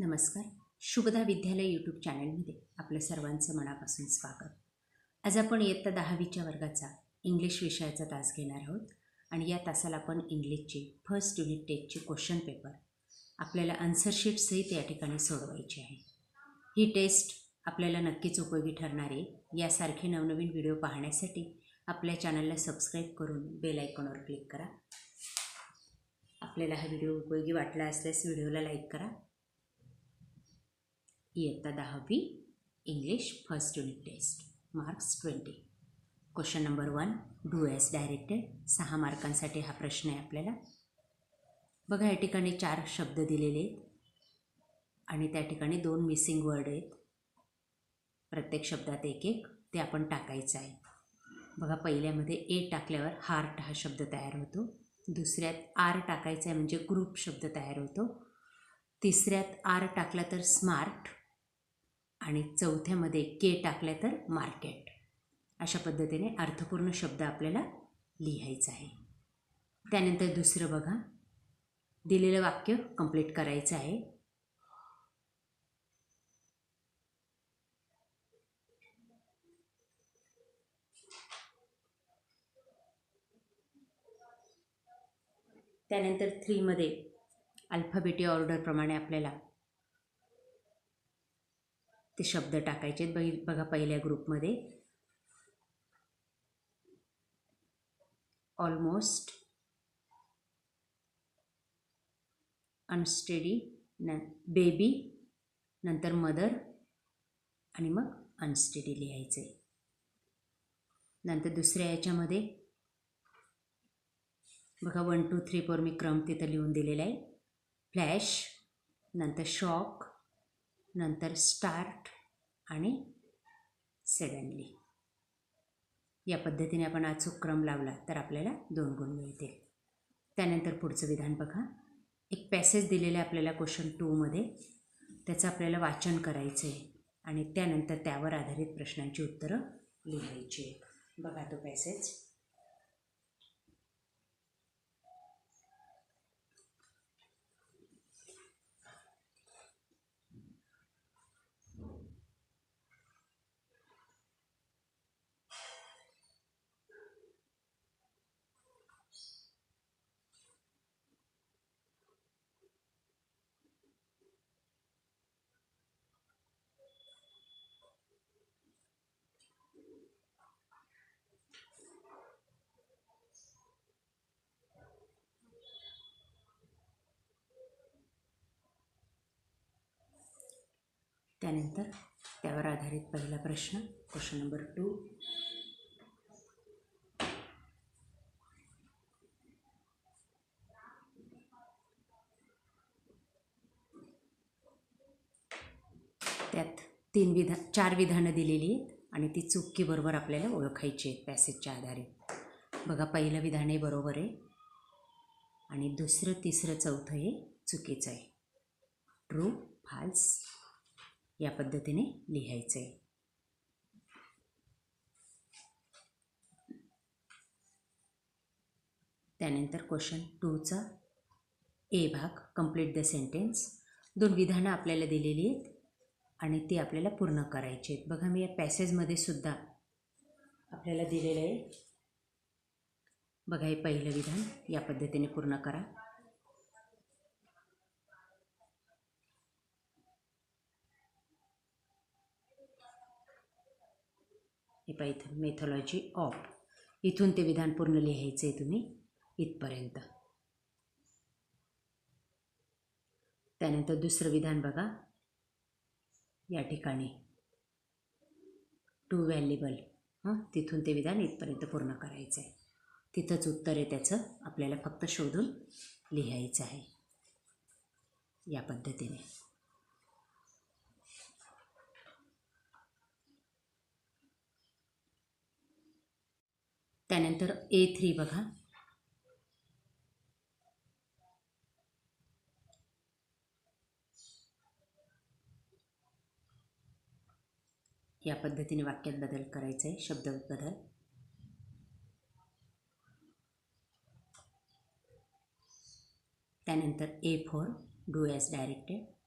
नमस्कार. शुभदा विद्यालय यूट्यूब चॅनलमध्ये आपलं सर्वांचं मनापासून स्वागत. आज आपण इयत्ता दहावीच्या वर्गाचा इंग्लिश विषयाचा तास घेणार आहोत आणि या तासाला आपण इंग्लिशची फर्स्ट युनिट टेस्टचे क्वेश्चन पेपर आपल्याला आन्सर या ठिकाणी सोडवायची आहे. ही टेस्ट आपल्याला नक्कीच उपयोगी ठरणारे यासारखे नवनवीन व्हिडिओ पाहण्यासाठी आपल्या चॅनलला सबस्क्राईब करून बेल आयकॉनवर क्लिक करा. आपल्याला हा व्हिडिओ उपयोगी वाटला असल्यास व्हिडिओला लाईक करा. इयत्ता दहावी English first unit test marks twenty question number one do as directed सहा मार्कांसाठी हा प्रश्न आहे आपल्याला. बघा या ठिकाणी चार शब्द दिलेले आहेत. आणि त्या ठिकाणी दोन मिसिंग वर्ड आहेत. प्रत्येक शब्दात एक एक ते आपण टाकायचं आहे. बघा पहिल्यामध्ये ए टाकल्यावर हार्ट हा शब्द तयार होतो. दुसऱ्यात आर टाकायचा आहे म्हणजे ग्रुप शब्द तयार होतो. तिसऱ्यात आर टाकला तर स्मार्ट आणि चौथ्यामध्ये के टाकल्या तर मार्केट अशा पद्धतीने अर्थपूर्ण शब्द आपल्याला लिहायचा आहे. त्यानंतर दुसरं बघा. दिलेलं वाक्य कंप्लीट करायचं आहे. त्यानंतर थ्रीमध्ये अल्फाबेटी ऑर्डरप्रमाणे आपल्याला ते शब्द टाकायचे आहेत. बघा पहिल्या ग्रुपमध्ये. ऑलमोस्ट अनस्टेडी न बेबी नंतर मदर आणि मग अनस्टेडी लिहायचे नंतर दुसऱ्या याच्यामध्ये बघा वन टू थ्री फोर मी क्रम तिथं लिहून दिलेला आहे. फ्लॅश नंतर शॉक नंतर स्टार्ट आणि सडनली या पद्धतीने आपण अचूक क्रम लावला तर आपल्याला दोन गुण मिळतील. त्यानंतर पुढचं विधान बघा. एक पॅसेज दिलेलं आहे आपल्याला क्वेश्चन टूमध्ये त्याचं आपल्याला वाचन करायचं आहे आणि त्यानंतर त्यावर आधारित प्रश्नांची उत्तरं लिहायची आहेत. बघा तो पॅसेज त्यानंतर त्यावर आधारित पहिला प्रश्न क्वेश्चन नंबर टू त्यात तीन विधा चार विधानं दिलेली आहेत आणि ती चुकीबरोबर आपल्याला ओळखायची आहेत पॅसेजच्या आधारे. बघा पहिलं विधान हे बरोबर आहे. आणि दुसरं तिसरं चौथं हे चुकीचं आहे. ट्रू फाल्स या पद्धतीने लिहायचं. आहे त्यानंतर क्वेश्चन टूचा ए भाग कंप्लीट द सेंटेन्स दोन विधानं आपल्याला दिलेली आहेत आणि ती आपल्याला पूर्ण करायची आहेत. बघा मी या पॅसेजमध्ये सुद्धा आपल्याला दिलेलं आहे. बघा हे पहिलं विधान या पद्धतीने पूर्ण करा. हे पाहिजे मेथॉलॉजी ऑफ इथून ते विधान पूर्ण लिहायचं आहे तुम्ही इथपर्यंत. त्यानंतर दुसरं विधान बघा. या ठिकाणी. टू व्हॅल्युबल हां? तिथून ते विधान इथपर्यंत पूर्ण करायचं आहे तिथंच उत्तर आहे त्याचं. आपल्याला फक्त शोधून लिहायचं आहे. या पद्धतीने. त्यानंतर ए थ्री बघा. या पद्धतीने वाक्यात बदल करायचा आहे शब्द बदल. त्यानंतर A four do as directed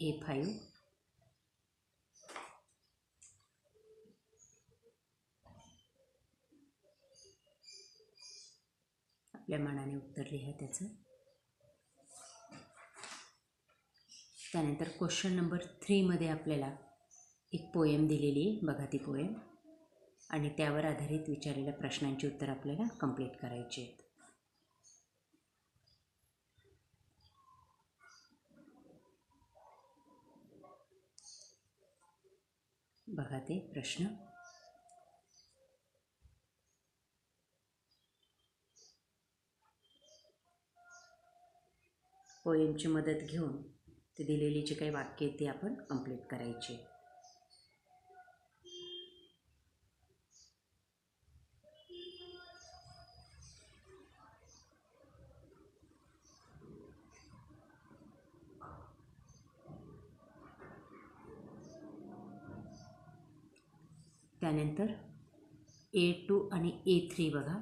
A five आपल्या मनाने उत्तर लिहा त्याचं. त्यानंतर क्वेश्चन नंबर थ्रीमध्ये आपल्याला एक पोएम दिलेली आहे. बघा ती पोएम आणि त्यावर आधारित विचारलेल्या प्रश्नांची उत्तर आपल्याला कंप्लीट करायची आहेत. बघा ते प्रश्न. पोएमची मदत घेऊन ते दिलेली जी काही वाक्य आहेत ती आपण कंप्लीट करायची. त्यानंतर ए टू आणि ए थ्री बघा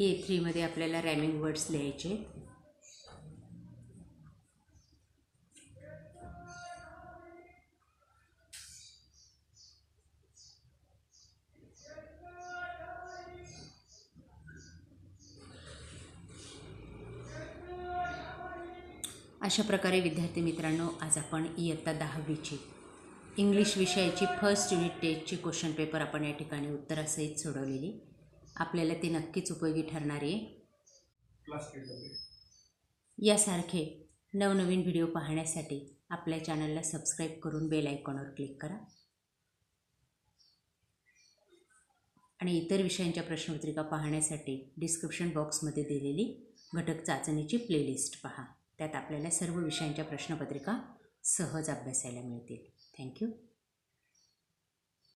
ए थ्रीमध्ये आपल्याला रॅमिंग वर्ड्स लिहायचे आहेत. अशा प्रकारे विद्यार्थी मित्रांनो आज आपण इयत्ता दहावीची इंग्लिश विषयाची फर्स्ट युनिट टेस्टची क्वेश्चन पेपर आपण या ठिकाणी उत्तरासहित सोडवलेली. आपल्याला ते नक्कीच उपयोगी ठरणार आहे. यासारखे नवनवीन व्हिडिओ पाहण्यासाठी आपल्या चॅनलला सबस्क्राईब करून बेल आयकॉनवर क्लिक करा. आणि इतर विषयांच्या प्रश्नपत्रिका पाहण्यासाठी डिस्क्रिप्शन बॉक्समध्ये दिलेली घटक चाचणीची प्लेलिस्ट पहा. त्यात आपल्याला सर्व विषयांच्या प्रश्नपत्रिका सहज अभ्यासायला मिळतील. थँक्यू